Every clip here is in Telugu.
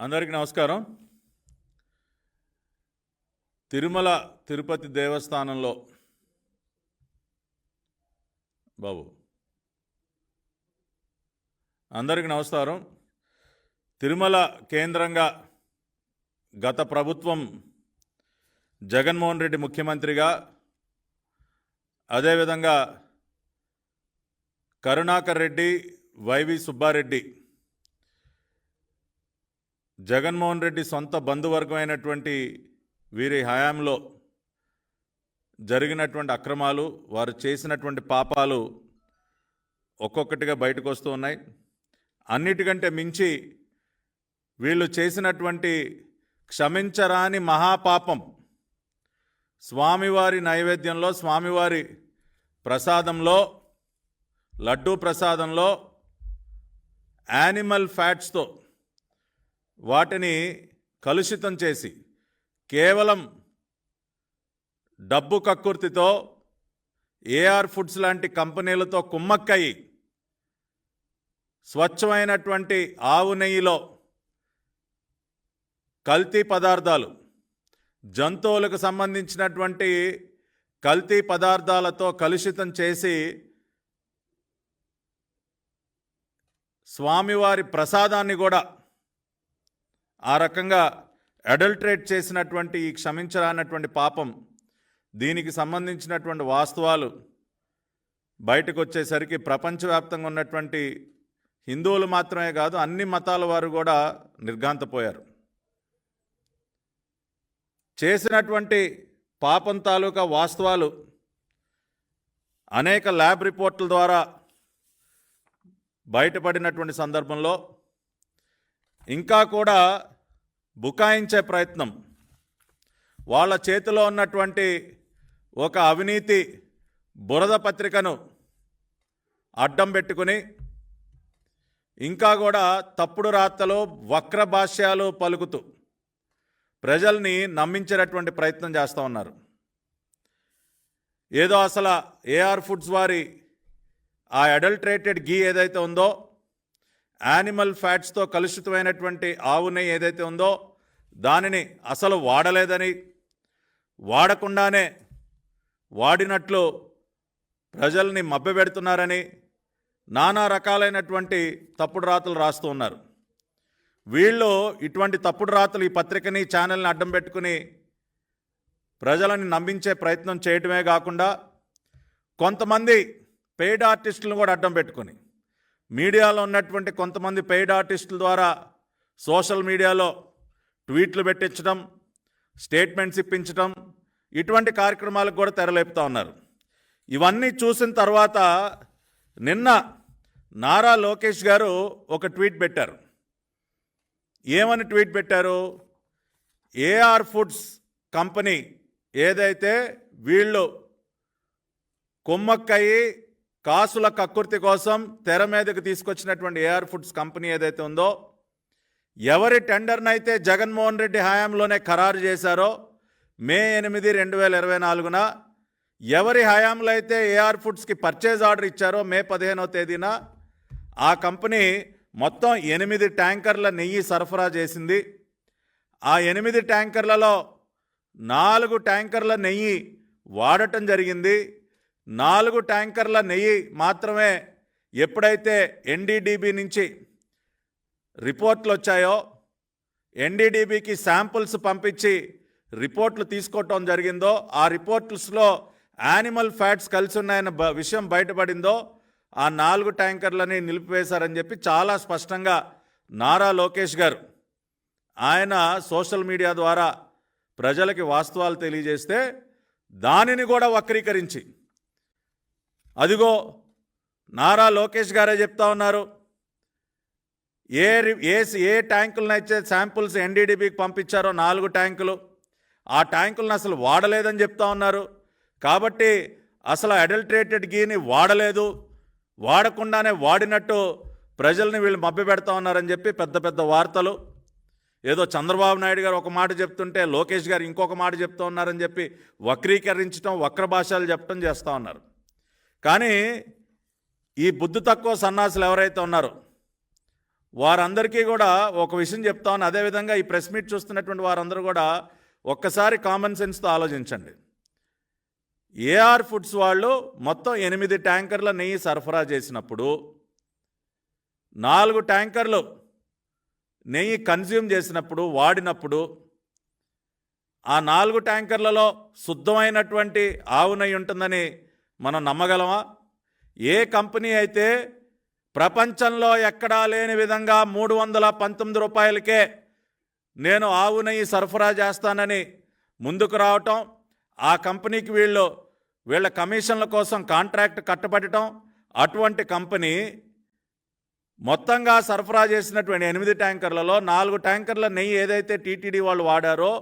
అందరికీ నమస్కారం. తిరుమల తిరుపతి దేవస్థానంలో బాబు అందరికీ నమస్కారం. తిరుమల కేంద్రంగా గత ప్రభుత్వం జగన్మోహన్ రెడ్డి ముఖ్యమంత్రిగా అదేవిధంగా కరుణాకర్ రెడ్డి వైవి సుబ్బారెడ్డి జగన్మోహన్ రెడ్డి సొంత బంధువర్గమైనటువంటి వీరి హయాంలో జరిగినటువంటి అక్రమాలు వారు చేసినటువంటి పాపాలు ఒక్కొక్కటిగా బయటకు వస్తూ ఉన్నాయి. అన్నిటికంటే మించి వీళ్ళు చేసినటువంటి క్షమించరాని మహాపాపం స్వామివారి నైవేద్యంలో స్వామివారి ప్రసాదంలో లడ్డూ ప్రసాదంలో యానిమల్ ఫ్యాట్స్తో వాటిని కలుషితం చేసి కేవలం డబ్బు కక్కుర్తితో ఏఆర్ ఫుడ్స్ లాంటి కంపెనీలతో కుమ్మక్కయి స్వచ్ఛమైనటువంటి ఆవు నెయ్యిలో కల్తీ పదార్థాలు జంతువులకు సంబంధించినటువంటి కల్తీ పదార్థాలతో కలుషితం చేసి స్వామివారి ప్రసాదాన్ని కూడా ఆ రకంగా అడల్ట్రేట్ చేసినటువంటి ఈ క్షమించరానటువంటి పాపం దీనికి సంబంధించినటువంటి వాస్తవాలు బయటకు వచ్చేసరికి ప్రపంచవ్యాప్తంగా ఉన్నటువంటి హిందువులు మాత్రమే కాదు అన్ని మతాల వారు కూడా నిర్ఘాంతపోయారు. చేసినటువంటి పాపం తాలూకా వాస్తవాలు అనేక ల్యాబ్ రిపోర్ట్ల ద్వారా బయటపడినటువంటి సందర్భంలో ఇంకా కూడా బుకాయించే ప్రయత్నం. వాళ్ళ చేతిలో ఉన్నటువంటి ఒక అవినీతి బురద పత్రికను అడ్డం పెట్టుకుని ఇంకా కూడా తప్పుడు రాతలు వక్ర భాష్యాలు పలుకుతూ ప్రజల్ని నమ్మించేటటువంటి ప్రయత్నం చేస్తూ ఉన్నారు. ఏదో అసలు ఏఆర్ ఫుడ్స్ వారి ఆ అడల్ట్రేటెడ్ గీ ఏదైతే ఉందో యానిమల్ ఫ్యాట్స్తో కలుషితమైనటువంటి ఆవు నెయ్యి ఏదైతే ఉందో దానిని అసలు వాడలేదని వాడకుండానే వాడినట్లు ప్రజల్ని మభ్యపెడుతున్నారని నానా రకాలైనటువంటి తప్పుడు రాతలు రాస్తూ ఉన్నారు. వీళ్ళు ఇటువంటి తప్పుడు రాతలు ఈ పత్రికని ఛానల్ని అడ్డం పెట్టుకుని ప్రజలని నమ్మించే ప్రయత్నం చేయటమే కాకుండా కొంతమంది పెయిడ్ ఆర్టిస్టులను కూడా అడ్డం పెట్టుకుని మీడియాలో ఉన్నటువంటి కొంతమంది పెయిడ్ ఆర్టిస్టుల ద్వారా సోషల్ మీడియాలో ట్వీట్లు పెట్టించడం స్టేట్మెంట్స్ ఇప్పించడం ఇటువంటి కార్యక్రమాలకు కూడా తెరలేపుతా ఉన్నారు. ఇవన్నీ చూసిన తర్వాత నిన్న నారా లోకేష్ గారు ఒక ట్వీట్ పెట్టారు. ఏమని ట్వీట్ పెట్టారు? ఏఆర్ ఫుడ్స్ కంపెనీ ఏదైతే వీళ్ళు కొమ్మక్కయి కాసుల కక్కుర్తి కోసం తెర మీదకి తీసుకొచ్చినటువంటి ఏఆర్ ఫుడ్స్ కంపెనీ ఏదైతే ఉందో ఎవరి టెండర్నైతే జగన్మోహన్ రెడ్డి హయాంలోనే ఖరారు చేశారో మే ఎనిమిది రెండు వేల ఇరవై నాలుగున ఎవరి హయాంలో అయితే ఏఆర్ ఫుడ్స్కి పర్చేజ్ ఆర్డర్ ఇచ్చారో మే పదిహేనో తేదీన ఆ కంపెనీ మొత్తం ఎనిమిది ట్యాంకర్ల నెయ్యి సరఫరా చేసింది. ఆ ఎనిమిది ట్యాంకర్లలో నాలుగు ట్యాంకర్ల నెయ్యి వాడటం జరిగింది. నాలుగు ట్యాంకర్ల నెయ్యి మాత్రమే ఎప్పుడైతే ఎన్డీడీబీ నుంచి రిపోర్ట్లు వచ్చాయో ఎన్డీడీబీకి శాంపుల్స్ పంపించి రిపోర్ట్లు తీసుకోవటం జరిగిందో? ఆ రిపోర్ట్స్లో యానిమల్ ఫ్యాట్స్ కలిసి ఉన్నాయన్న బ- విషయం బయటపడిందో? ఆ నాలుగు ట్యాంకర్లని నిలిపివేశారని చెప్పి చాలా స్పష్టంగా నారా లోకేష్ గారు ఆయన సోషల్ మీడియా ద్వారా ప్రజలకి వాస్తవాలు తెలియజేస్తే దానిని కూడా వక్రీకరించి. అదిగో నారా లోకేష్ గారే చెప్తా ఉన్నారు. ఏ రి- ఏ ఏ ట్యాంకులనైతే శాంపుల్స్ ఎన్డీడీబీకి పంపించారో నాలుగు ట్యాంకులు ఆ ట్యాంకులను అసలు వాడలేదని చెప్తా ఉన్నారు. కాబట్టి అసలు అడల్ట్రేటెడ్ గీని వాడలేదు. వాడకుండానే వాడినట్టు ప్రజల్ని వీళ్ళు మభ్యపెడతా ఉన్నారని చెప్పి పెద్ద పెద్ద వార్తలు. ఏదో చంద్రబాబు నాయుడు గారు ఒక మాట చెప్తుంటే లోకేష్ గారు ఇంకొక మాట చెప్తూ ఉన్నారని చెప్పి వక్రీకరించడం వక్ర భాషలు చెప్పడం చేస్తూ ఉన్నారు. కానీ ఈ బుద్ధి తక్కువ సన్నాసులు ఎవరైతే ఉన్నారో వారందరికీ కూడా ఒక విషయం చెప్తాను. అదేవిధంగా ఈ ప్రెస్ మీట్ చూస్తున్నటువంటి వారందరూ కూడా ఒక్కసారి కామన్ సెన్స్తో ఆలోచించండి. ఏఆర్ ఫుడ్స్ వాళ్ళు మొత్తం ఎనిమిది ట్యాంకర్ల నెయ్యి సరఫరా చేసినప్పుడు నాలుగు ట్యాంకర్లు నెయ్యి కన్జ్యూమ్ చేసినప్పుడు వాడినప్పుడు ఆ నాలుగు ట్యాంకర్లలో శుద్ధమైనటువంటి ఆవు నెయ్యి ఉంటుందని మనం నమ్మగలమా? ఏ కంపెనీ అయితే ప్రపంచంలో ఎక్కడా లేని విధంగా మూడు వందల పంతొమ్మిది రూపాయలకే నేను ఆవు నెయ్యి సరఫరా చేస్తానని ముందుకు రావటం ఆ కంపెనీకి వీళ్ళు వీళ్ళ కమిషన్ల కోసం కాంట్రాక్ట్ కట్టబడటం అటువంటి కంపెనీ మొత్తంగా సరఫరా చేసినటువంటి ఎనిమిది ట్యాంకర్లలో నాలుగు ట్యాంకర్ల నెయ్యి ఏదైతే టీటీడీ వాళ్ళు వాడారో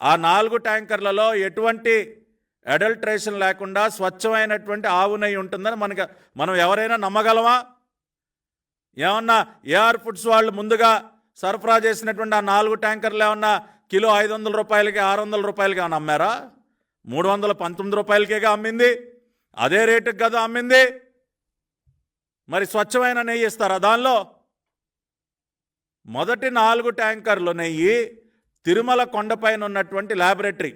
ఆ నాలుగు ట్యాంకర్లలో ఎటువంటి అడల్ట్రేషన్ లేకుండా స్వచ్ఛమైనటువంటి ఆవు నెయ్యి ఉంటుందని మనకి మనం ఎవరైనా నమ్మగలమా? ఏమన్నా ఏఆర్ ఫుడ్స్ వాళ్ళు ముందుగా సరఫరా చేసినటువంటి ఆ నాలుగు ట్యాంకర్లు ఏమన్నా కిలో ఐదు వందల రూపాయలకి ఆరు వందల రూపాయలకి ఏమన్నా అమ్మారా? మూడు వందల పంతొమ్మిది రూపాయలకేగా అమ్మింది? అదే రేటుకి కదా అమ్మింది? మరి స్వచ్ఛమైన నెయ్యి ఇస్తారా దానిలో? మొదటి నాలుగు ట్యాంకర్లు నెయ్యి తిరుమల కొండపైన ఉన్నటువంటి ల్యాబొరేటరీ.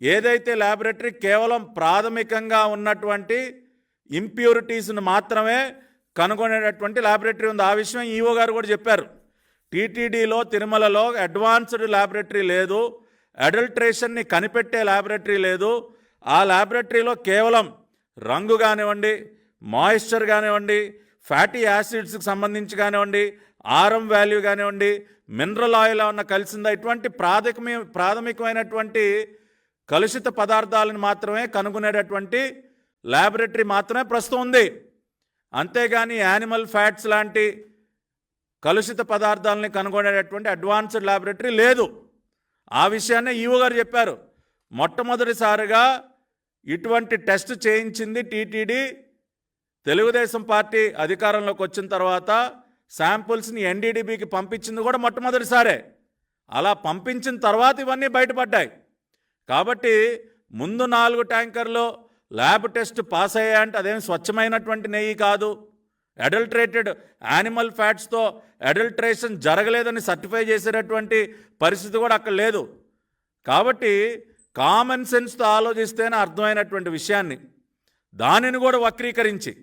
ఏదైతే ల్యాబొరేటరీ కేవలం ప్రాథమికంగా ఉన్నటువంటి ఇంప్యూరిటీస్ను మాత్రమే కనుగొనేటటువంటి ల్యాబొరేటరీ ఉంది. ఆ విషయం ఈఓ గారు కూడా చెప్పారు. టీటీడీలో తిరుమలలో అడ్వాన్స్డ్ ల్యాబొరేటరీ లేదు. అడల్ట్రేషన్ని కనిపెట్టే ల్యాబొరేటరీ లేదు. ఆ ల్యాబొరేటరీలో కేవలం రంగు కానివ్వండి మాయిశ్చర్ కానివ్వండి ఫ్యాటీ యాసిడ్స్కి సంబంధించి కానివ్వండి ఆరం వాల్యూ కానివ్వండి మినరల్ ఆయిల్ ఉన్న కలిసిందా? ఇటువంటి ప్రాథమిక ప్రాథమికమైనటువంటి కలుషిత పదార్థాలను మాత్రమే కనుగొనేటటువంటి ల్యాబొరేటరీ మాత్రమే ప్రస్తుతం ఉంది. అంతేగాని యానిమల్ ఫ్యాట్స్ లాంటి కలుషిత పదార్థాలని కనుగొనేటటువంటి అడ్వాన్స్డ్ ల్యాబొరేటరీ లేదు. ఆ విషయాన్నే ఈవో గారు చెప్పారు. మొట్టమొదటిసారిగా ఇటువంటి టెస్ట్ చేయించింది టీటీడీ. తెలుగుదేశం పార్టీ అధికారంలోకి వచ్చిన తర్వాత శాంపుల్స్ని ఎన్డీడీబీకి పంపించింది కూడా మొట్టమొదటిసారే. అలా పంపించిన తర్వాత ఇవన్నీ బయటపడ్డాయి. కాబట్టి ముందు నాలుగు ట్యాంకర్లు ల్యాబ్ టెస్ట్ పాస్ అయ్యా అంటే అదేం స్వచ్ఛమైనటువంటి నెయ్యి కాదు. అడల్ట్రేటెడ్ యానిమల్ ఫ్యాట్స్తో అడల్ట్రేషన్ జరగలేదని సర్టిఫై చేసేటటువంటి పరిస్థితి కూడా అక్కడ లేదు. కాబట్టి కామన్ సెన్స్తో ఆలోచిస్తేనే అర్థమైనటువంటి విషయాన్ని. దానిని కూడా వక్రీకరించి.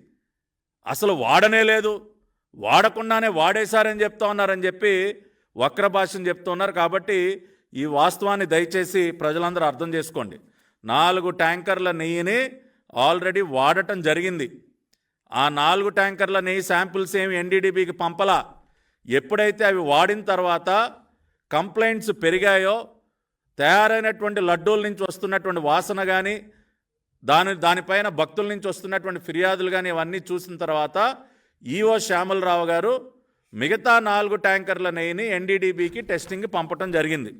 అసలు వాడనే లేదు. వాడకుండానే వాడేశారని చెప్తా ఉన్నారని చెప్పి వక్ర భాషను చెప్తూ ఉన్నారు కాబట్టి ఈ వాస్తవాన్ని దయచేసి ప్రజలందరూ అర్థం చేసుకోండి. నాలుగు ట్యాంకర్ల నెయ్యిని ఆల్రెడీ వాడటం జరిగింది. ఆ నాలుగు ట్యాంకర్ల నెయ్యి శాంపిల్స్ ఏమి ఎన్డీడీబీకి పంపలా? ఎప్పుడైతే అవి వాడిన తర్వాత కంప్లైంట్స్ పెరిగాయో తయారైనటువంటి లడ్డూల నుంచి వస్తున్నటువంటి వాసన కానీ దాని దానిపైన భక్తుల నుంచి వస్తున్నటువంటి ఫిర్యాదులు కానీ ఇవన్నీ చూసిన తర్వాత ఈఓ శ్యామలరావు గారు మిగతా నాలుగు ట్యాంకర్ల నెయ్యిని ఎన్డీడీబీకి టెస్టింగ్కి పంపటం జరిగింది.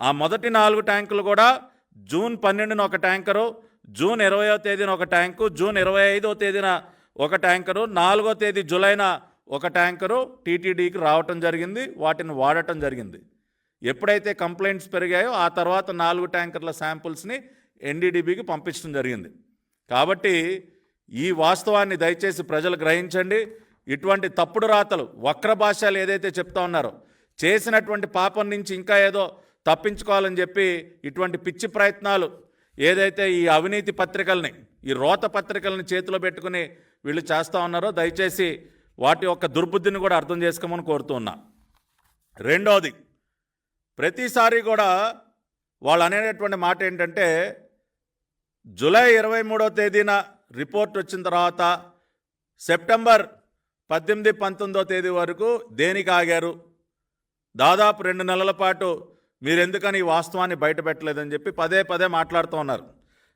ఆ మొదటి నాలుగు ట్యాంకులు కూడా జూన్ పన్నెండున ఒక ట్యాంకరు జూన్ ఇరవయో తేదీన ఒక ట్యాంకు జూన్ ఇరవై ఐదో తేదీన ఒక ట్యాంకరు నాలుగో తేదీ జూలైన ఒక ట్యాంకరు టీటీడీకి రావటం జరిగింది వాటిని వాడటం జరిగింది. ఎప్పుడైతే కంప్లైంట్స్ పెరిగాయో ఆ తర్వాత నాలుగు ట్యాంకర్ల శాంపుల్స్ని ఎన్డీడీబీకి పంపించడం జరిగింది. కాబట్టి ఈ వాస్తవాన్ని దయచేసి ప్రజలు గ్రహించండి. ఇటువంటి తప్పుడు రాతలు వక్ర భాషలు ఏదైతే చెప్తా ఉన్నారో చేసినటువంటి పాపం నుంచి ఇంకా ఏదో తప్పించుకోవాలని చెప్పి ఇటువంటి పిచ్చి ప్రయత్నాలు ఏదైతే ఈ అవినీతి పత్రికల్ని ఈ రోత పత్రికల్ని చేతిలో పెట్టుకుని వీళ్ళు చేస్తూ ఉన్నారో దయచేసి వాటి యొక్క దుర్బుద్ధిని కూడా అర్థం చేసుకోమని కోరుతూ ఉన్నా. రెండోది ప్రతిసారి కూడా వాళ్ళు అనేటటువంటి మాట ఏంటంటే జూలై ఇరవై మూడో తేదీన రిపోర్ట్ వచ్చిన తర్వాత సెప్టెంబర్ పద్దెనిమిది పంతొమ్మిదో తేదీ వరకు దేనికి ఆగారు? దాదాపు రెండు నెలల పాటు మీరెందుకని ఈ వాస్తవాన్ని బయటపెట్టలేదని చెప్పి పదే పదే మాట్లాడుతూ ఉన్నారు.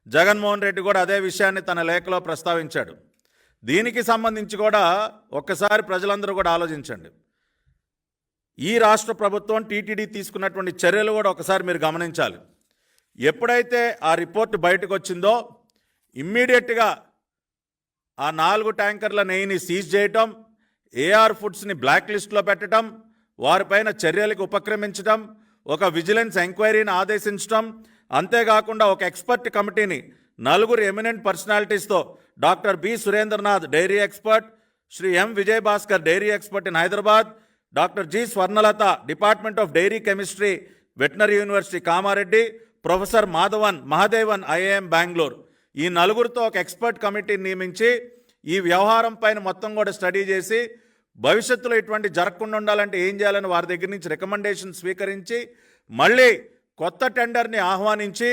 జగన్మోహన్ రెడ్డి కూడా అదే విషయాన్ని తన లేఖలో ప్రస్తావించాడు. దీనికి సంబంధించి కూడా ఒక్కసారి ప్రజలందరూ కూడా ఆలోచించండి. ఈ రాష్ట్ర ప్రభుత్వం టీటీడీ తీసుకున్నటువంటి చర్యలు కూడా ఒకసారి మీరు గమనించాలి. ఎప్పుడైతే ఆ రిపోర్ట్ బయటకు వచ్చిందో ఇమ్మీడియట్గా ఆ నాలుగు ట్యాంకర్ల నెయ్యిని సీజ్ చేయటం ఏఆర్ ఫుడ్స్ని బ్లాక్ లిస్ట్లో పెట్టడం వారిపైన చర్యలకు ఉపక్రమించడం ఒక విజిలెన్స్ ఎంక్వైరీని ఆదేశించడం అంతేకాకుండా ఒక ఎక్స్పర్ట్ కమిటీని నలుగురు eminent పర్సనాలిటీస్తో doctor B Surendranath dairy expert Shri M Vijayabhaskar dairy expert in Hyderabad doctor G Swarnalatha department of dairy chemistry veterinary university Kamareddy professor Madhavan Mahadevan IIM Bengaluru. ఈ నలుగురితో ఒక ఎక్స్పర్ట్ కమిటీని నియమించి ఈ వ్యవహారం పైన మొత్తం కూడా స్టడీ చేసి భవిష్యత్తులో ఇటువంటి జరగకుండా ఉండాలంటే ఏం చేయాలని వారి దగ్గర నుంచి రికమెండేషన్ స్వీకరించి మళ్ళీ కొత్త టెండర్ని ఆహ్వానించి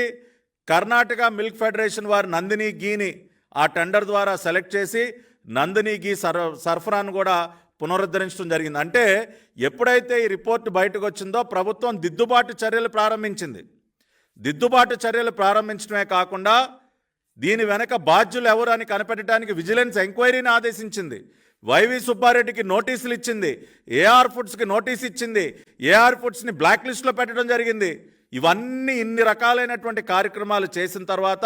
కర్ణాటక మిల్క్ ఫెడరేషన్ వారి నందిని గీని ఆ టెండర్ ద్వారా సెలెక్ట్ చేసి నందిని గీ సర సరఫరాను కూడా పునరుద్ధరించడం జరిగింది. అంటే ఎప్పుడైతే ఈ రిపోర్ట్ బయటకు వచ్చిందో ప్రభుత్వం దిద్దుబాటు చర్యలు ప్రారంభించింది. దిద్దుబాటు చర్యలు ప్రారంభించడమే కాకుండా దీని వెనక బాధ్యులు ఎవరు అని కనిపెట్టడానికి విజిలెన్స్ ఎంక్వైరీని ఆదేశించింది. వైవి సుబ్బారెడ్డికి నోటీసులు ఇచ్చింది. ఏఆర్ ఫుడ్స్కి నోటీస్ ఇచ్చింది. ఏఆర్ ఫుడ్స్ని బ్లాక్ లిస్ట్లో పెట్టడం జరిగింది. ఇవన్నీ ఇన్ని రకాలైనటువంటి కార్యక్రమాలు చేసిన తర్వాత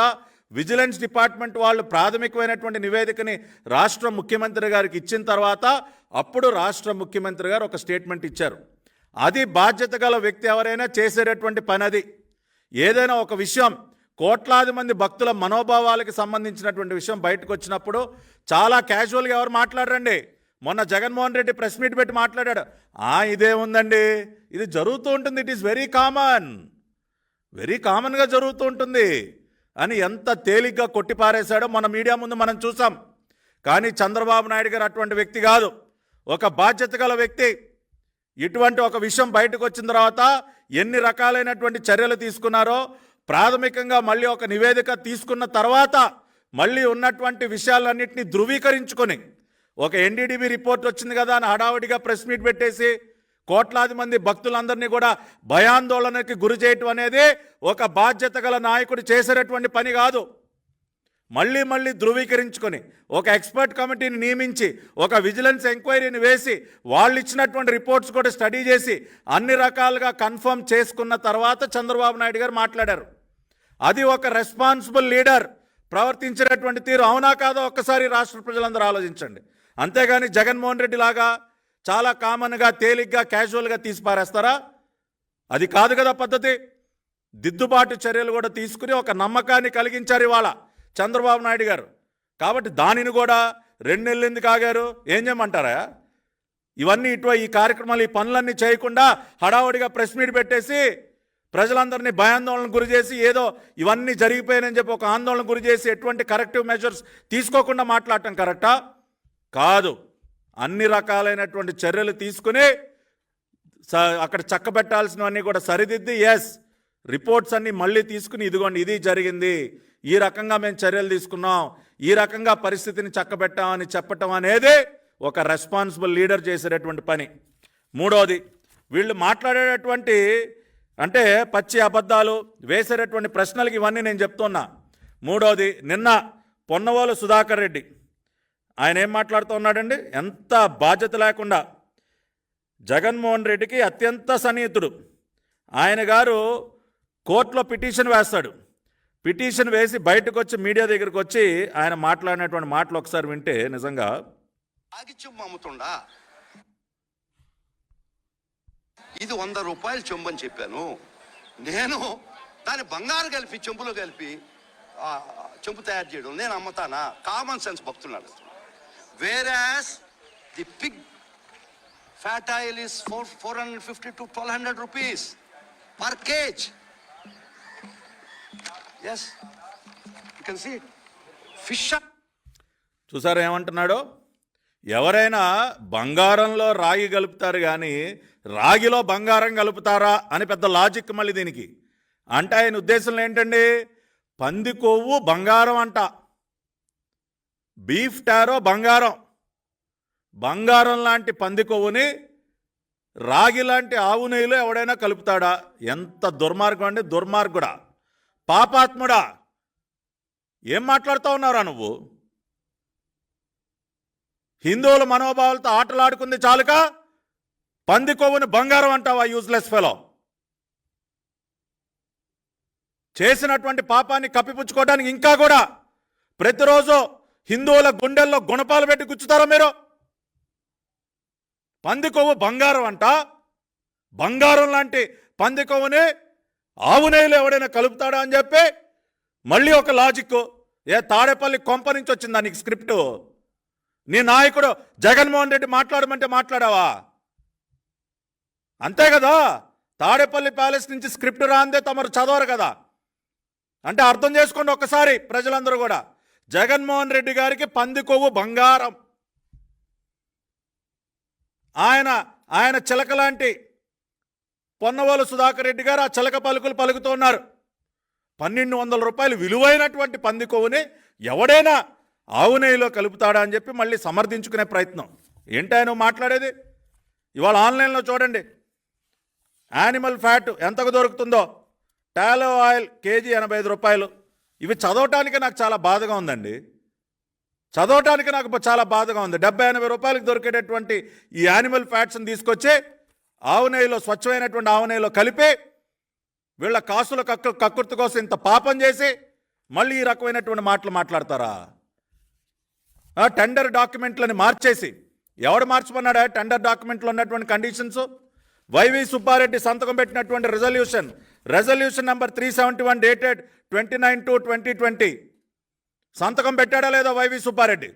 విజిలెన్స్ డిపార్ట్మెంట్ వాళ్ళు ప్రాథమికమైనటువంటి నివేదికని రాష్ట్ర ముఖ్యమంత్రి గారికి ఇచ్చిన తర్వాత అప్పుడు రాష్ట్ర ముఖ్యమంత్రి గారు ఒక స్టేట్మెంట్ ఇచ్చారు. అది బాధ్యత గల వ్యక్తి ఎవరైనా చేసేటటువంటి పని అది. ఏదైనా ఒక విషయం కోట్లాది మంది భక్తుల మనోభావాలకి సంబంధించినటువంటి విషయం బయటకు వచ్చినప్పుడు చాలా క్యాజువల్గా ఎవరు మాట్లాడరండి. మొన్న జగన్మోహన్ రెడ్డి ప్రెస్ మీట్ పెట్టి మాట్లాడాడు. ఆ ఇదే ఉందండి. ఇది జరుగుతూ ఉంటుంది. It is very common very కామన్గా జరుగుతూ ఉంటుంది. అని ఎంత తేలిగ్గా కొట్టిపారేశాడో మన మీడియా ముందు మనం చూసాం. కానీ చంద్రబాబు నాయుడు గారు అటువంటి వ్యక్తి కాదు. ఒక బాధ్యత గల వ్యక్తి. ఇటువంటి ఒక విషయం బయటకు వచ్చిన తర్వాత ఎన్ని రకాలైనటువంటి చర్యలు తీసుకున్నారో ప్రాథమికంగా మళ్ళీ ఒక నివేదిక తీసుకున్న తర్వాత మళ్ళీ ఉన్నటువంటి విషయాలన్నింటినీ ధృవీకరించుకొని ఒక ఎన్డీడీబీ రిపోర్ట్ వచ్చింది కదా అని హడావుడిగా ప్రెస్ మీట్ పెట్టేసి కోట్లాది మంది భక్తులందరినీ కూడా భయాందోళనకి గురి చేయటం అనేది ఒక బాధ్యత గల నాయకుడు చేసేటటువంటి పని కాదు. మళ్ళీ మళ్ళీ ధృవీకరించుకొని ఒక ఎక్స్పర్ట్ కమిటీని నియమించి ఒక విజిలెన్స్ ఎంక్వైరీని వేసి వాళ్ళు ఇచ్చినటువంటి రిపోర్ట్స్ కూడా స్టడీ చేసి అన్ని రకాలుగా కన్ఫర్మ్ చేసుకున్న తర్వాత చంద్రబాబు నాయుడు గారు మాట్లాడారు. అది ఒక రెస్పాన్సిబుల్ లీడర్ ప్రవర్తించినటువంటి తీరు. అవునా కాదో? ఒక్కసారి రాష్ట్ర ప్రజలందరూ ఆలోచించండి. అంతేగాని జగన్మోహన్ రెడ్డి లాగా చాలా కామన్గా తేలిగ్గా క్యాజువల్గా తీసి పారేస్తారా? అది కాదు కదా పద్ధతి. దిద్దుబాటు చర్యలు కూడా తీసుకుని ఒక నమ్మకాన్ని కలిగించారు ఇవాళ చంద్రబాబు నాయుడు గారు. కాబట్టి దానిని కూడా రెండు నెలలు ఎందుకు ఆగారు? ఏం చేయమంటారా? ఇవన్నీ ఇటు ఈ కార్యక్రమాలు ఈ పనులన్నీ చేయకుండా హడావుడిగా ప్రెస్ మీట్ పెట్టేసి ప్రజలందరినీ భయాందోళన గురి చేసి ఏదో ఇవన్నీ జరిగిపోయాయని చెప్పి ఒక ఆందోళన గురి చేసి ఎటువంటి కరెక్టివ్ మెజర్స్ తీసుకోకుండా మాట్లాడటం కరెక్టా కాదు. అన్ని రకాలైనటువంటి చర్యలు తీసుకుని స- అక్కడ చక్కబెట్టాల్సినవన్నీ కూడా సరిదిద్ది ఎస్ రిపోర్ట్స్ అన్ని మళ్ళీ తీసుకుని ఇదిగోండి ఇది జరిగింది. ఈ రకంగా మేము చర్యలు తీసుకున్నాం. ఈ రకంగా పరిస్థితిని చక్కబెట్టామని చెప్పటం అనేది ఒక రెస్పాన్సిబుల్ లీడర్ చేసేటటువంటి పని. మూడవది వీళ్ళు మాట్లాడేటటువంటి అంటే పచ్చి అబద్ధాలు వేసేటటువంటి ప్రశ్నలకి ఇవన్నీ నేను చెప్తున్నా. మూడోది నిన్న పొన్నవోలు సుధాకర్ రెడ్డి. ఆయన ఏం మాట్లాడుతూ ఉన్నాడండి? ఎంత బాధ్యత లేకుండా జగన్మోహన్ రెడ్డికి అత్యంత సన్నిహితుడు. ఆయన గారు కోర్టులో పిటిషన్ వేస్తాడు. పిటిషన్ వేసి బయటకు వచ్చి మీడియా దగ్గరకు వచ్చి ఆయన మాట్లాడినటువంటి మాటలు ఒకసారి వింటే నిజంగా ఆగిత్యం అమ్ముతుండా? ఇది వంద రూపాయలు చెంబు అని చెప్పాను. నేను దాన్ని బంగారు కలిపి చెంబులో కలిపి చెంపు చెంబు తయారు చేయడం నేను అమ్ముతానా? కామన్ సెన్స్ భక్తులు నడుస్తాను whereas the pig fat oil is four four hundred fifty to twelve hundred rupees per kg as you can see fish చూసారు ఏమంటున్నాడో? ఎవరైనా బంగారంలో రాగి కలుపుతారు కానీ రాగిలో బంగారం కలుపుతారా అని పెద్ద లాజిక్ మళ్ళీ దీనికి. అంటే ఆయన ఉద్దేశంలో ఏంటండి? పంది కొవ్వు బంగారం అంట. బీఫ్ టారో బంగారం. బంగారం లాంటి పంది కొవ్వుని రాగి లాంటి ఆవు నెయ్యిలో ఎవడైనా కలుపుతాడా? ఎంత దుర్మార్గం అండి దుర్మార్గుడా. పాపాత్ముడా. ఏం మాట్లాడుతూ ఉన్నారా నువ్వు? హిందువుల మనోభావాలతో ఆటలాడుకుంది చాలుక? పంది కొవ్వుని బంగారం అంటావా యూజ్లెస్ ఫెలో చేసినటువంటి పాపాన్ని కప్పిపుచ్చుకోవడానికి ఇంకా కూడా ప్రతిరోజు హిందువుల గుండెల్లో గుణపాలు పెట్టి గుచ్చుతారా మీరు? పంది కొవ్వు బంగారం అంట. బంగారం లాంటి పంది కొవ్వుని ఆవు నెయ్యిలో ఎవడైనా కలుపుతాడా అని చెప్పి మళ్ళీ ఒక లాజిక్ ఏ తాడేపల్లి కొంప నుంచి వచ్చిందా నీకు స్క్రిప్టు? నీ నాయకుడు జగన్మోహన్ రెడ్డి మాట్లాడమంటే మాట్లాడావా? అంతే కదా? తాడేపల్లి ప్యాలెస్ నుంచి స్క్రిప్ట్ రాందే తమరు చదవరు కదా? అంటే అర్థం చేసుకోండి ఒక్కసారి ప్రజలందరూ కూడా. జగన్మోహన్ రెడ్డి గారికి పంది కొవ్వు బంగారం. ఆయన ఆయన చిలక లాంటి పొన్నవోలు సుధాకర్ రెడ్డి గారు ఆ చిలక పలుకులు పలుకుతూ ఉన్నారు. పన్నెండు వందల రూపాయలు విలువైనటువంటి పంది కొవ్వుని ఎవడైనా ఆవు నెయ్యిలో కలుపుతాడా అని చెప్పి మళ్ళీ సమర్థించుకునే ప్రయత్నం. ఏంటి నువ్వు మాట్లాడేది? ఇవాళ ఆన్లైన్లో చూడండి. యానిమల్ ఫ్యాట్ ఎంతకు దొరుకుతుందో? టాలో ఆయిల్ కేజీ ఎనభై ఐదు రూపాయలు. ఇవి చదవటానికి నాకు చాలా బాధగా ఉందండి. చదవటానికి నాకు చాలా బాధగా ఉంది. డెబ్బై ఎనభై రూపాయలకు దొరికేటటువంటి ఈ యానిమల్ ఫ్యాట్స్ని తీసుకొచ్చి ఆవు నెయ్యిలో స్వచ్ఛమైనటువంటి ఆవు నెయ్యిలో కలిపి వీళ్ళ కాసుల కక్కు కక్కుర్తి కోసం ఇంత పాపం చేసి మళ్ళీ ఈ రకమైనటువంటి మాటలు మాట్లాడతారా? టెండర్ డాక్యుమెంట్లని మార్చేసి. ఎవడు మార్చమన్నాడా? టెండర్ డాక్యుమెంట్లో ఉన్నటువంటి కండిషన్స్. వైవి సుబ్బారెడ్డి సంతకం పెట్టినటువంటి resolution. Resolution number three seventy one dated twenty nine two twenty twenty. సంతకం పెట్టాడా లేదా వైవి సుబ్బారెడ్డి?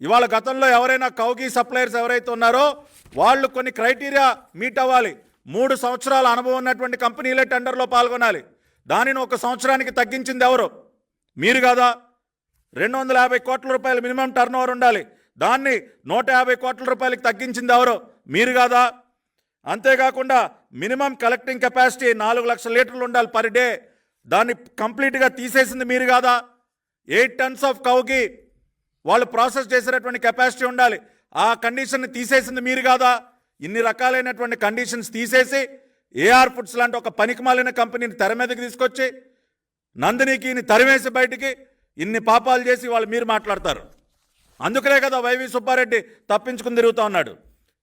ఇవాళ గతంలో ఎవరైనా కౌకి సప్లయర్స్ ఎవరైతే ఉన్నారో వాళ్ళు కొన్ని క్రైటీరియా మీట్ అవ్వాలి. మూడు సంవత్సరాల అనుభవం ఉన్నటువంటి కంపెనీలే టెండర్లో పాల్గొనాలి. దానిని ఒక సంవత్సరానికి తగ్గించింది ఎవరు? మీరు కదా? రెండు వందల యాభై కోట్ల రూపాయలు మినిమం టర్న్ ఓవర్ ఉండాలి. దాన్ని నూట యాభై కోట్ల రూపాయలకి తగ్గించింది ఎవరు? మీరు కాదా? అంతేకాకుండా మినిమం కలెక్టింగ్ కెపాసిటీ నాలుగు లక్షల లీటర్లు ఉండాలి పర్ డే. దాన్ని కంప్లీట్గా తీసేసింది మీరు కాదా? ఎయిట్ టన్స్ ఆఫ్ కౌకి వాళ్ళు ప్రాసెస్ చేసేటటువంటి కెపాసిటీ ఉండాలి. ఆ కండిషన్ని తీసేసింది మీరు కాదా? ఇన్ని రకాలైనటువంటి కండిషన్స్ తీసేసి ఏఆర్ ఫుడ్స్ లాంటి ఒక పనికిమాలిన కంపెనీని తెర మీదకి తీసుకొచ్చి నందినికి తరివేసి బయటికి ఇన్ని పాపాలు చేసి వాళ్ళు మీరు మాట్లాడతారు. అందుకనే కదా వైవి సుబ్బారెడ్డి తప్పించుకుని తిరుగుతూ ఉన్నాడు.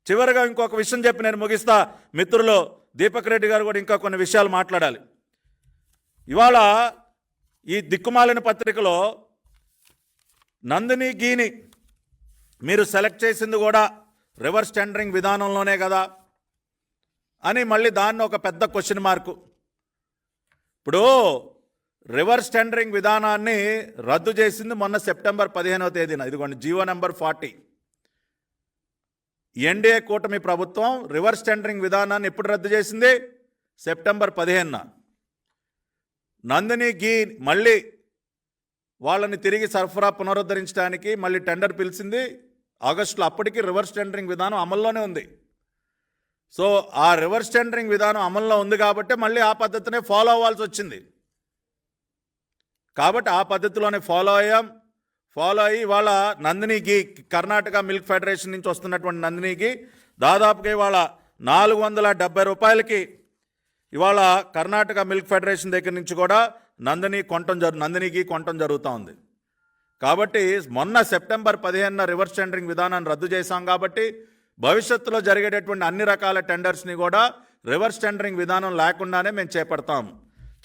చివరిగా ఇంకొక విషయం చెప్పి నేను ముగిస్తా. మిత్రులు దీపక్ రెడ్డి గారు కూడా ఇంకా కొన్ని విషయాలు మాట్లాడాలి. ఇవాళ ఈ దిక్కుమాలిన పత్రికలో నందిని గీని మీరు సెలెక్ట్ చేసింది కూడా రివర్స్ టెండరింగ్ విధానంలోనే కదా అని మళ్ళీ దాన్ని ఒక పెద్ద క్వశ్చన్ మార్కు. ఇప్పుడు రివర్స్ టెండరింగ్ విధానాన్ని రద్దు చేసింది మొన్న సెప్టెంబర్ పదిహేనవ తేదీన. ఇదిగోండి జీవో నెంబర్ ఫార్టీ. ఎన్డీఏ కూటమి ప్రభుత్వం రివర్స్ టెండరింగ్ విధానాన్ని ఎప్పుడు రద్దు చేసింది? సెప్టెంబర్ పదిహేనున. నందిని గీ మళ్ళీ వాళ్ళని తిరిగి సరఫరా పునరుద్ధరించడానికి మళ్ళీ టెండర్ పిలిచింది. ఆగస్టులో అప్పటికి రివర్స్ టెండరింగ్ విధానం అమల్లోనే ఉంది. సో ఆ రివర్స్ టెండరింగ్ విధానం అమల్లో ఉంది కాబట్టి మళ్ళీ ఆ పద్ధతినే ఫాలో అవ్వాల్సి వచ్చింది. కాబట్టి ఆ పద్ధతిలోనే ఫాలో అయ్యాం. ఫాలో అయ్యి ఇవాళ నందినికి కర్ణాటక మిల్క్ ఫెడరేషన్ నుంచి వస్తున్నటువంటి నందినికి దాదాపుగా ఇవాళ నాలుగు వందల డెబ్బై రూపాయలకి ఇవాళ కర్ణాటక మిల్క్ ఫెడరేషన్ దగ్గర నుంచి కూడా నందిని కొనటం జరు నందినికి కొనటం జరుగుతూ ఉంది. కాబట్టి మొన్న సెప్టెంబర్ పదిహేనున రివర్స్ టెండరింగ్ విధానాన్ని రద్దు చేశాం కాబట్టి భవిష్యత్తులో జరిగేటటువంటి అన్ని రకాల టెండర్స్ని కూడా రివర్స్ టెండరింగ్ విధానం లేకుండానే మేము చేపడతాం.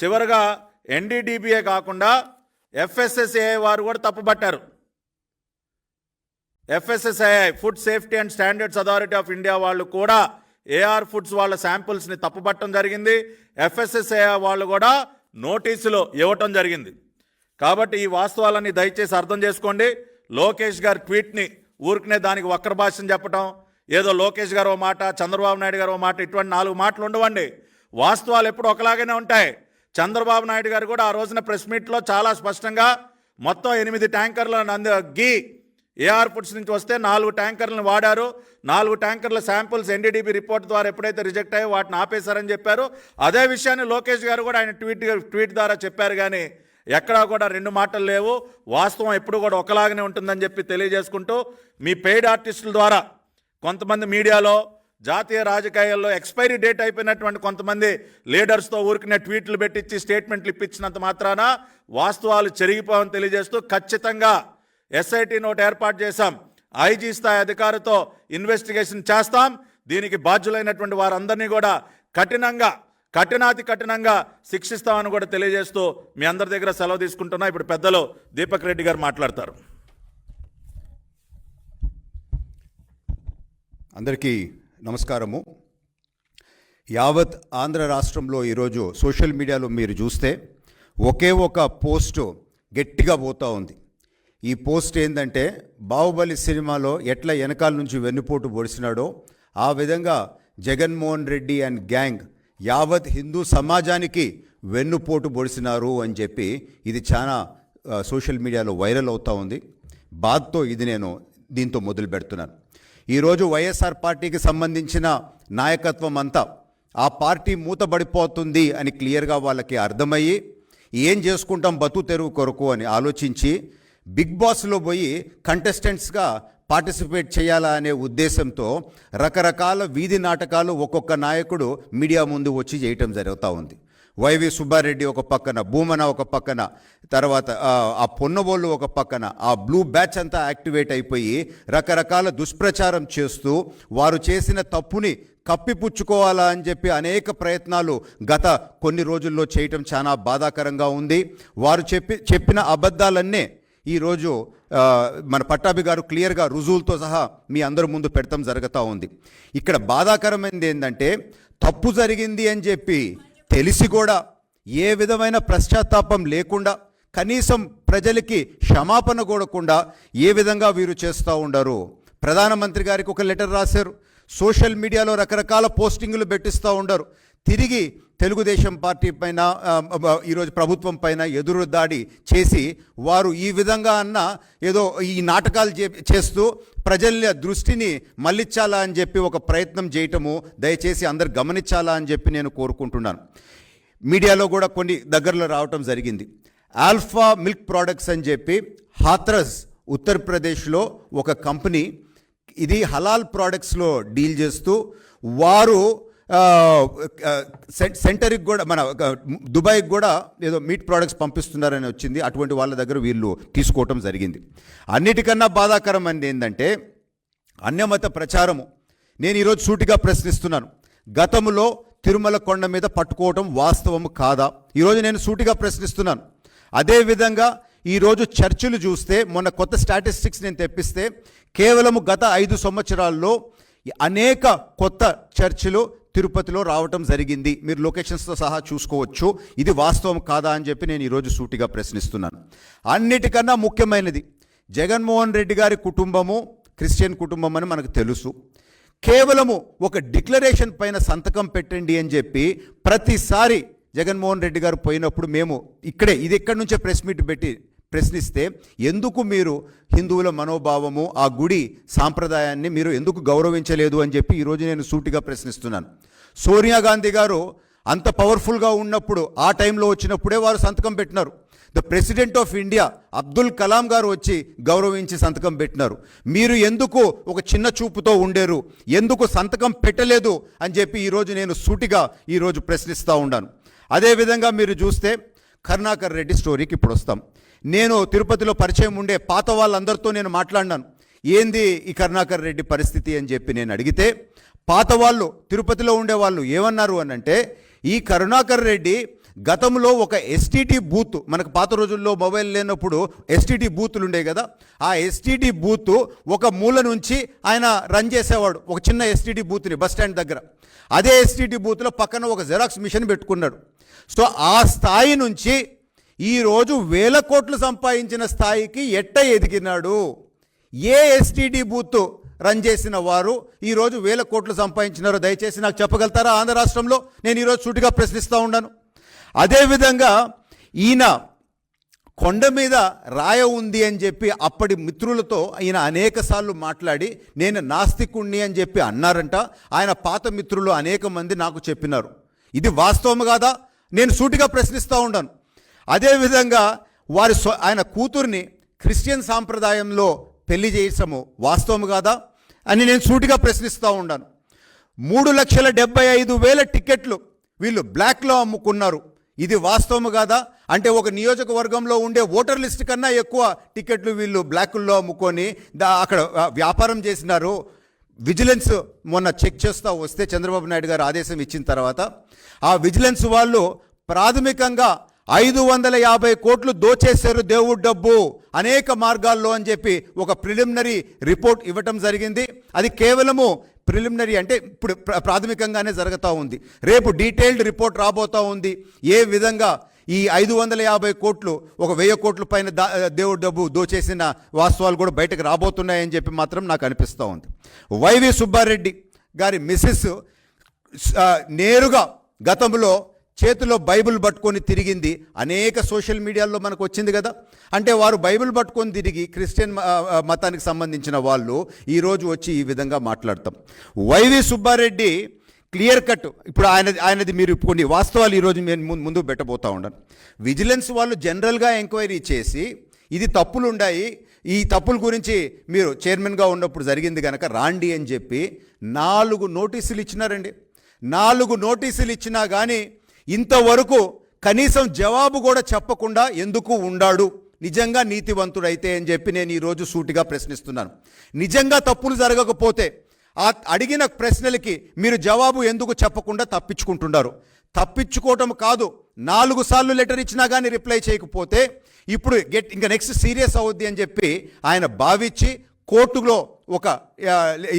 చివరగా ఎన్డీడీబీఏ కాకుండా ఎఫ్ఎస్ఎస్ఏఐ వారు కూడా తప్పుపట్టారు. FSSI food safety and standards authority of India వాళ్ళు కూడా ఏఆర్ ఫుడ్స్ వాళ్ళ శాంపుల్స్ని తప్పుపట్టడం జరిగింది. ఎఫ్ఎస్ఎస్ఐ వాళ్ళు కూడా నోటీసులు ఇవ్వటం జరిగింది. కాబట్టి ఈ వాస్తవాలన్నీ దయచేసి అర్థం చేసుకోండి. లోకేష్ గారి ట్వీట్ని ఊరికనే దానికి వక్ర భాషను చెప్పటం ఏదో లోకేష్ గారు ఓ మాట చంద్రబాబు నాయుడు గారు ఓ మాట ఇటువంటి నాలుగు మాటలు ఉండవండి. వాస్తవాలు ఎప్పుడు ఒకలాగానే ఉంటాయి. చంద్రబాబు నాయుడు గారు కూడా ఆ రోజున ప్రెస్ మీట్లో చాలా స్పష్టంగా మొత్తం ఎనిమిది ట్యాంకర్ల నంది గీ ఏఆర్ ఫుడ్స్ నుంచి వస్తే నాలుగు ట్యాంకర్లను వాడారు. నాలుగు ట్యాంకర్ల శాంపుల్స్ ఎన్డీడీబీ రిపోర్ట్ ద్వారా ఎప్పుడైతే రిజెక్ట్ అయ్యో వాటిని ఆపేశారని చెప్పారు. అదే విషయాన్ని లోకేష్ గారు కూడా ఆయన ట్వీట్ ట్వీట్ ద్వారా చెప్పారు కానీ ఎక్కడా కూడా రెండు మాటలు లేవు. వాస్తవం ఎప్పుడు కూడా ఒకలాగానే ఉంటుందని చెప్పి తెలియజేసుకుంటూ మీ పెయిడ్ ఆర్టిస్టుల ద్వారా కొంతమంది మీడియాలో జాతీయ రాజకీయాల్లో ఎక్స్పైరీ డేట్ అయిపోయినటువంటి కొంతమంది లీడర్స్తో ఊరికినే ట్వీట్లు పెట్టించి స్టేట్మెంట్లు ఇప్పించినంత మాత్రాన వాస్తవాలు చెరిగిపోవని తెలియజేస్తూ ఖచ్చితంగా ఎస్ఐటి నోట్ ఏర్పాటు చేశాం. ఐజీ స్థాయి అధికారితో ఇన్వెస్టిగేషన్ చేస్తాం. దీనికి బాధ్యులైనటువంటి వారందరినీ కూడా కఠినంగా కఠినాతి కఠినంగా శిక్షిస్తామని కూడా తెలియజేస్తూ మీ అందరి దగ్గర సెలవు తీసుకుంటున్నా. ఇప్పుడు పెద్దలు దీపక్ రెడ్డి గారు మాట్లాడతారు. అందరికీ నమస్కారము. యావత్ ఆంధ్ర రాష్ట్రంలో ఈరోజు సోషల్ మీడియాలో మీరు చూస్తే ఒకే ఒక పోస్టు గట్టిగా పోతూ ఉంది. ఈ పోస్ట్ ఏంటంటే బాహుబలి సినిమాలో ఎట్లా వెనకాల నుంచి వెన్నుపోటు పొడిచినాడో ఆ విధంగా జగన్మోహన్ రెడ్డి అండ్ గ్యాంగ్ యావత్ హిందూ సమాజానికి వెన్నుపోటు పొడిచినారు అని చెప్పి ఇది చాలా సోషల్ మీడియాలో వైరల్ అవుతూ ఉంది. బాధతో ఇది నేను దీంతో మొదలు పెడుతున్నాను ఈరోజు వైఎస్ఆర్ పార్టీకి సంబంధించిన నాయకత్వం అంతా ఆ పార్టీ మూతబడిపోతుంది అని క్లియర్గా వాళ్ళకి అర్థమయ్యి ఏం చేసుకుంటాం బతు తెరువు కొరకు అని ఆలోచించి బిగ్ బాస్లో పోయి కంటెస్టెంట్స్గా పార్టిసిపేట్ చేయాలా అనే ఉద్దేశంతో రకరకాల వీధి నాటకాలు ఒక్కొక్క నాయకుడు మీడియా ముందు వచ్చి చేయటం జరుగుతూ ఉంది. వైవి సుబ్బారెడ్డి ఒక పక్కన భూమన ఒక పక్కన తర్వాత ఆ, పొన్నబోళ్ళు ఒక పక్కన ఆ బ్లూ బ్యాచ్ అంతా యాక్టివేట్ అయిపోయి రకరకాల దుష్ప్రచారం చేస్తూ వారు చేసిన తప్పుని కప్పిపుచ్చుకోవాలా అని చెప్పి అనేక ప్రయత్నాలు గత కొన్ని రోజుల్లో చేయటం చాలా బాధాకరంగా ఉంది. వారు చెప్పి చెప్పిన అబద్ధాలన్నే ఈరోజు మన పట్టాభి గారు క్లియర్గా రుజువులతో సహా మీ అందరి ముందు పెడతాం జరుగుతూ ఉంది. ఇక్కడ బాధాకరమైనది ఏంటంటే తప్పు జరిగింది అని చెప్పి తెలిసి కూడా ఏ విధమైన పశ్చాత్తాపం లేకుండా కనీసం ప్రజలకి క్షమాపణ కూడకుండా ఏ విధంగా వీరు చేస్తూ ఉండరు. ప్రధానమంత్రి గారికి ఒక లెటర్ రాశారు. సోషల్ మీడియాలో రకరకాల పోస్టింగులు పెట్టిస్తూ ఉండరు. తిరిగి తెలుగుదేశం పార్టీ పైన ఈరోజు ప్రభుత్వం పైన ఎదురు దాడి చేసి వారు ఈ విధంగా అన్న ఏదో ఈ నాటకాలు చే- చేస్తూ ప్రజల దృష్టిని మళ్ళించాలా అని చెప్పి ఒక ప్రయత్నం చేయటము దయచేసి అందరు గమనించాలా అని చెప్పి నేను కోరుకుంటున్నాను. మీడియాలో కూడా కొన్ని దగ్గరలో రావటం జరిగింది. ఆల్ఫా మిల్క్ ప్రోడక్ట్స్ అని చెప్పి హాత్రస్ ఉత్తరప్రదేశ్లో ఒక కంపెనీ ఇది హలాల్ ప్రోడక్ట్స్లో డీల్ చేస్తూ వారు సెంటర్కి కూడా మన దుబాయ్కి కూడా ఏదో మీట్ ప్రోడక్ట్స్ పంపిస్తున్నారని వచ్చింది. అటువంటి వాళ్ళ దగ్గర వీళ్ళు తీసుకోవటం జరిగింది. అన్నిటికన్నా బాధాకరం అనేది ఏంటంటే అన్యమత ప్రచారము. నేను ఈరోజు సూటిగా ప్రశ్నిస్తున్నాను. గతంలో తిరుమల కొండ మీద పట్టుకోవటం వాస్తవం కాదా? ఈరోజు నేను సూటిగా ప్రశ్నిస్తున్నాను. అదేవిధంగా ఈరోజు చర్చిలు చూస్తే మొన్న కొత్త స్టాటిస్టిక్స్ నేను తెప్పిస్తే కేవలము గత ఐదు సంవత్సరాల్లో అనేక కొత్త చర్చిలు తిరుపతిలో రావటం జరిగింది. మీరు లొకేషన్స్తో సహా చూసుకోవచ్చు. ఇది వాస్తవం కాదా అని చెప్పి నేను ఈరోజు సూటిగా ప్రశ్నిస్తున్నాను. అన్నిటికన్నా ముఖ్యమైనది జగన్మోహన్ రెడ్డి గారి కుటుంబము క్రిస్టియన్ కుటుంబం అని మనకు తెలుసు. కేవలము ఒక డిక్లరేషన్ పైన సంతకం పెట్టండి అని చెప్పి ప్రతిసారి జగన్మోహన్ రెడ్డి గారు పోయినప్పుడు మేము ఇక్కడే ఇది ఇక్కడి నుంచే ప్రెస్ మీట్ పెట్టి ప్రశ్నిస్తే ఎందుకు మీరు హిందువుల మనోభావము ఆ గుడి సాంప్రదాయాన్ని మీరు ఎందుకు గౌరవించలేదు అని చెప్పి ఈరోజు నేను సూటిగా ప్రశ్నిస్తున్నాను. సోనియా గాంధీ గారు అంత పవర్ఫుల్గా ఉన్నప్పుడు ఆ టైంలో వచ్చినప్పుడే వారు సంతకం పెట్టినారు. The president of India Abdul Kalam garu వచ్చి గౌరవించి సంతకం పెట్టినారు. మీరు ఎందుకు ఒక చిన్న చూపుతో ఉండేరు? ఎందుకు సంతకం పెట్టలేదు? అని చెప్పి ఈరోజు నేను సూటిగా ఈరోజు ప్రశ్నిస్తూ ఉన్నాను. అదేవిధంగా మీరు చూస్తే కరుణాకర్ రెడ్డి స్టోరీకి ఇప్పుడు వస్తాం. నేను తిరుపతిలో పరిచయం ఉండే పాత వాళ్ళందరితో నేను మాట్లాడినాను. ఏంది ఈ కరుణాకర్ రెడ్డి పరిస్థితి అని చెప్పి నేను అడిగితే పాత వాళ్ళు తిరుపతిలో ఉండే వాళ్ళు ఏమన్నారు అని అంటే ఈ కరుణాకర్ రెడ్డి గతంలో ఒక ఎస్టీటీ బూత్ మనకు పాత రోజుల్లో మొబైల్ లేనప్పుడు ఎస్టీటీ బూతులు ఉండే కదా ఆ ఎస్టీటీ బూత్ ఒక మూల నుంచి ఆయన రన్ చేసేవాడు ఒక చిన్న ఎస్టీటీ బూత్ని బస్ స్టాండ్ దగ్గర. అదే ఎస్టీటీ బూత్లో పక్కన ఒక జెరాక్స్ మిషన్ పెట్టుకున్నాడు. సో ఆ స్థాయి నుంచి ఈరోజు వేల కోట్లు సంపాదించిన స్థాయికి ఎట్ట ఎదిగినాడు? ఏ ఎస్టీడీ బూత్ రన్ చేసిన వారు ఈరోజు వేల కోట్లు సంపాదించినారో దయచేసి నాకు చెప్పగలుగుతారా? ఆంధ్ర రాష్ట్రంలో నేను ఈరోజు సూటిగా ప్రశ్నిస్తూ ఉన్నాను అదేవిధంగా ఈయన కొండ మీద రాయ ఉంది అని చెప్పి అప్పటి మిత్రులతో ఆయన అనేక సార్లు మాట్లాడి నేను నాస్తికుణ్ణి అని చెప్పి అన్నారంట. ఆయన పాత మిత్రులు అనేక మంది నాకు చెప్పినారు. ఇది వాస్తవం కాదా? నేను సూటిగా ప్రశ్నిస్తూ ఉన్నాను అదేవిధంగా వారి స్వ ఆయన కూతుర్ని క్రిస్టియన్ సాంప్రదాయంలో పెళ్ళి చేయటము వాస్తవం కాదా? అని నేను సూటిగా ప్రశ్నిస్తూ ఉన్నాను. మూడు లక్షల డెబ్బై ఐదు వేల టికెట్లు వీళ్ళు బ్లాక్లో అమ్ముకున్నారు. ఇది వాస్తవం కాదా? అంటే ఒక నియోజకవర్గంలో ఉండే ఓటర్ లిస్ట్ కన్నా ఎక్కువ టికెట్లు వీళ్ళు బ్లాకుల్లో అమ్ముకొని దా అక్కడ వ్యాపారం చేసినారు. విజిలెన్స్ మొన్న చెక్ చేస్తూ వస్తే చంద్రబాబు నాయుడు గారు ఆదేశం ఇచ్చిన తర్వాత ఆ విజిలెన్స్ వాళ్ళు ప్రాథమికంగా ఐదు వందల యాభై కోట్లు దోచేశారు దేవుడు డబ్బు. అనేక మార్గాల్లో అని చెప్పి ఒక ప్రిలిమినరీ రిపోర్ట్ ఇవ్వటం జరిగింది. అది కేవలము ప్రిలిమినరీ అంటే ఇప్పుడు ప్రాథమికంగానే జరుగుతూ ఉంది. రేపు డీటెయిల్డ్ రిపోర్ట్ రాబోతూ ఉంది. ఏ విధంగా ఈ ఐదు వందల యాభై కోట్లు ఒక వెయ్యి కోట్ల పైన దా దేవుడు డబ్బు దోచేసిన వాస్తవాలు కూడా బయటకు రాబోతున్నాయని చెప్పి మాత్రం నాకు అనిపిస్తూ ఉంది. వైవి సుబ్బారెడ్డి గారి మిస్సెస్ నేరుగా గతంలో చేతిలో బైబిల్ పట్టుకొని తిరిగింది. అనేక సోషల్ మీడియాల్లో మనకు వచ్చింది కదా. అంటే వారు బైబిల్ పట్టుకొని తిరిగి క్రిస్టియన్ మ- మతానికి సంబంధించిన వాళ్ళు ఈరోజు వచ్చి ఈ విధంగా మాట్లాడతాం. YV Subbareddy clear cut. ఇప్పుడు ఆయన ఆయనది మీరు కొన్ని వాస్తవాలు ఈరోజు నేను ముందు ముందు పెట్టబోతా ఉన్నాను విజిలెన్స్ వాళ్ళు జనరల్గా ఎంక్వైరీ చేసి ఇది తప్పులు ఉన్నాయి ఈ తప్పుల గురించి మీరు చైర్మన్గా ఉన్నప్పుడు జరిగింది కనుక రాండి అని చెప్పి నాలుగు నోటీసులు ఇచ్చినారండి. నాలుగు నోటీసులు ఇచ్చినా కానీ ఇంతవరకు కనీసం జవాబు కూడా చెప్పకుండా ఎందుకు ఉండాడు? నిజంగా నీతివంతుడైతే అని చెప్పి నేను ఈరోజు సూటిగా ప్రశ్నిస్తున్నాను. నిజంగా తప్పులు జరగకపోతే ఆ అడిగిన ప్రశ్నలకి మీరు జవాబు ఎందుకు చెప్పకుండా తప్పించుకుంటున్నారు? తప్పించుకోవటం కాదు నాలుగు సార్లు లెటర్ ఇచ్చినా కానీ రిప్లై చేయకపోతే ఇప్పుడు గెట్ ఇంకా నెక్స్ట్ సీరియస్ అవుద్ది అని చెప్పి ఆయన భావించి కోర్టులో ఒక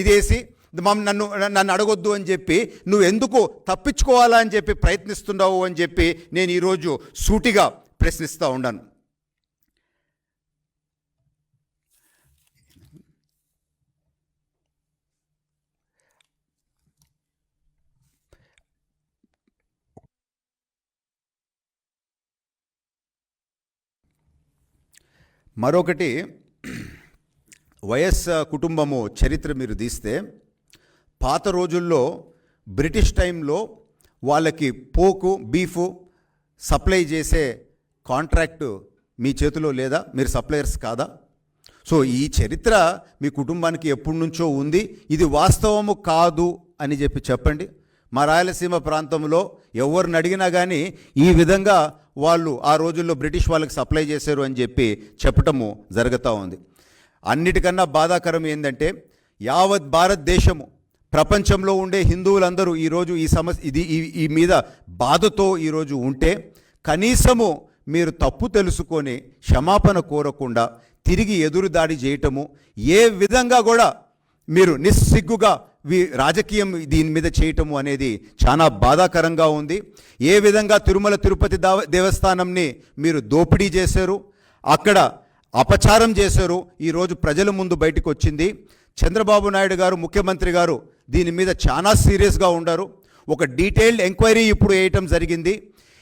ఇదేసి నన్ను నన్ను అడగొద్దు అని చెప్పి నువ్వు ఎందుకు తప్పించుకోవాలా అని చెప్పి ప్రయత్నిస్తున్నావు అని చెప్పి నేను ఈరోజు సూటిగా ప్రశ్నిస్తూ ఉన్నాను. మరొకటి వైఎస్ కుటుంబము చరిత్ర మీరు తీస్తే పాత రోజుల్లో బ్రిటిష్ టైంలో వాళ్ళకి పోకు బీఫు సప్లై చేసే కాంట్రాక్టు మీ చేతిలో లేదా? మీరు సప్లయర్స్ కాదా? సో ఈ చరిత్ర మీ కుటుంబానికి ఎప్పటి నుంచో ఉంది. ఇది వాస్తవము కాదు అని చెప్పి చెప్పండి. మా రాయలసీమ ప్రాంతంలో ఎవరిని అడిగినా కానీ ఈ విధంగా వాళ్ళు ఆ రోజుల్లో బ్రిటిష్ వాళ్ళకి సప్లై చేశారు అని చెప్పి చెప్పటము జరుగుతూ ఉంది. అన్నిటికన్నా బాధాకరం ఏంటంటే యావత్ భారతదేశము ప్రపంచంలో ఉండే హిందువులందరూ ఈరోజు ఈ సమస్య ఇది ఈ మీద బాధతో ఈరోజు ఉంటే కనీసము మీరు తప్పు తెలుసుకొని క్షమాపణ కోరకుండా తిరిగి ఎదురుదాడి చేయటము ఏ విధంగా కూడా మీరు నిస్సిగ్గుగా వి రాజకీయం దీని మీద చేయటము అనేది చాలా బాధాకరంగా ఉంది. ఏ విధంగా తిరుమల తిరుపతి దేవస్థానంని మీరు దోపిడీ చేశారు అక్కడ అపచారం చేశారు ఈరోజు ప్రజల ముందు బయటకు వచ్చింది చంద్రబాబు నాయుడు గారు ముఖ్యమంత్రి గారు దీని మీద చాలా సీరియస్గా ఉండరు. ఒక డీటెయిల్డ్ ఎంక్వైరీ ఇప్పుడు వేయటం జరిగింది.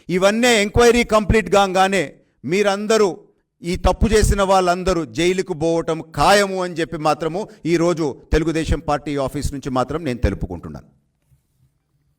ఇవన్నీ ఎంక్వైరీ కంప్లీట్ కాగానే మీరందరూ ఈ తప్పు చేసిన వాళ్ళందరూ జైలుకు పోవటం ఖాయము అని చెప్పి మాత్రము ఈరోజు తెలుగుదేశం పార్టీ ఆఫీస్ నుంచి మాత్రం నేను తెలుపుకుంటున్నాను.